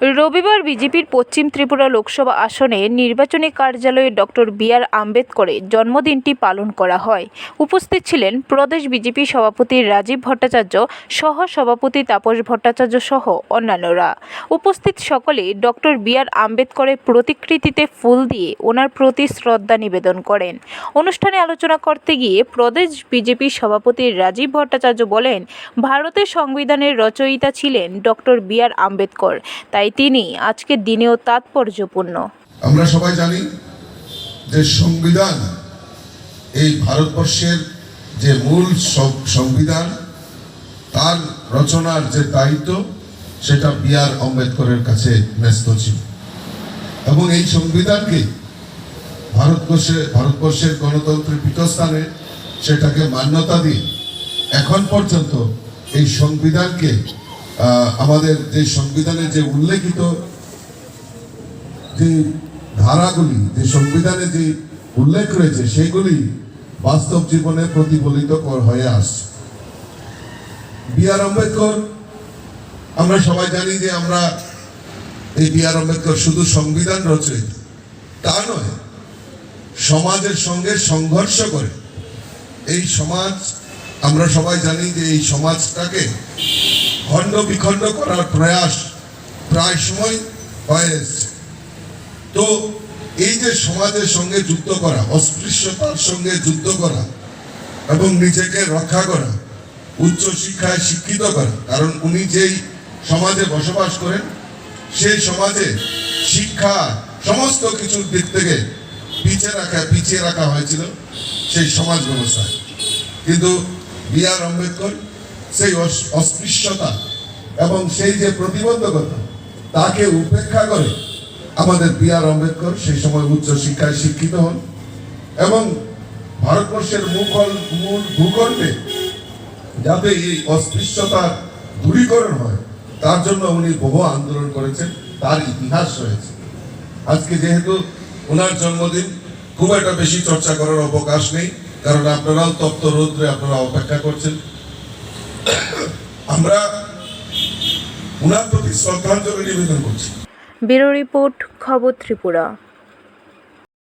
রবিবার বিজেপির পশ্চিম ত্রিপুরা লোকসভা আসনে নির্বাচনী কার্যালয়ে ডক্টর বি আর আম্বেদকরের জন্মদিনটি পালন করা হয়। উপস্থিত ছিলেন প্রদেশ বিজেপি সভাপতি রাজীব ভট্টাচার্য সহ সভাপতি তাপস ভট্টাচার্য সহ অন্যান্যরা। উপস্থিত সকলে ডক্টর বি আর আম্বেদকরের প্রতিকৃতিতে ফুল দিয়ে ওনার প্রতি শ্রদ্ধা নিবেদন করেন। অনুষ্ঠানে আলোচনা করতে গিয়ে প্রদেশ বিজেপি সভাপতি রাজীব ভট্টাচার্য বলেন, ভারতের সংবিধানের রচয়িতা ছিলেন ডক্টর বি আর আম্বেদকর, তাই তিনি আজকের দিনেও তাৎপর্যপূর্ণ। আমরা সবাই জানি যে সংবিধান, এই ভারতবর্ষের যে মূল সংবিধান, তার রচনার যে দায়িত্ব, সেটা বি আর আম্বেদকরের কাছে ন্যস্ত ছিল। এবং এই সংবিধানকে ভারতবর্ষে ভারতবর্ষের গণতন্ত্রের পীঠস্থানে সেটাকে মান্যতা দিয়ে এখন পর্যন্ত এই সংবিধানকে আমাদের যে সংবিধানে যে উল্লেখিত যে ধারাগুলি, যে সংবিধানে যে উল্লেখ রয়েছে, সেগুলি বাস্তব জীবনে প্রতিফলিত হয়ে আসছে। বি আর আম্বেদকর, আমরা সবাই জানি যে আমরা এই বি আর আম্বেদকর শুধু সংবিধান রচয়িতা তা নয়, সমাজের সঙ্গে সংঘর্ষ করে। এই সমাজ, আমরা সবাই জানি যে এই সমাজটাকে খণ্ড বিখণ্ড করার প্রয়াস প্রায় সময় হয়ে এসছে। তো এই যে সমাজের সঙ্গে যুদ্ধ করা, অস্পৃশ্যতার সঙ্গে যুদ্ধ করা এবং নিজেকে রক্ষা করা, উচ্চ শিক্ষায় শিক্ষিত করা, কারণ উনি যেই সমাজে বসবাস করেন, সেই সমাজে শিক্ষা সমস্ত কিছুর দিক থেকে পিছিয়ে রাখা পিছিয়ে রাখা হয়েছিল সেই সমাজ ব্যবস্থায়। কিন্তু বি আর আম্বেদকর সেই অস- অস্পৃশ্যতা এবং সেই যে প্রতিবন্ধকতা, তাকে উপেক্ষা করে আমাদের বি আর আম্বেদকর সেই সময় উচ্চ শিক্ষায় শিক্ষিত হন এবং ভারতবর্ষের মুখল মূল ভূখণ্ডে যাতে এই অস্পৃশ্যতা দূরীকরণ হয়, তার জন্য উনি বহু আন্দোলন করেছেন, তার ইতিহাস রয়েছে। আজকে যেহেতু ওনার জন্মদিন, খুব একটা বেশি চর্চা করার অবকাশ নেই, কারণ আপনারাও তপ্ত রৌদ্রে আপনারা অপেক্ষা করছেন। আমরা ওনার প্রতি শ্রদ্ধাঞ্জলি নিবেদন করছি। ব্যুরো রিপোর্ট খবর ত্রিপুরা।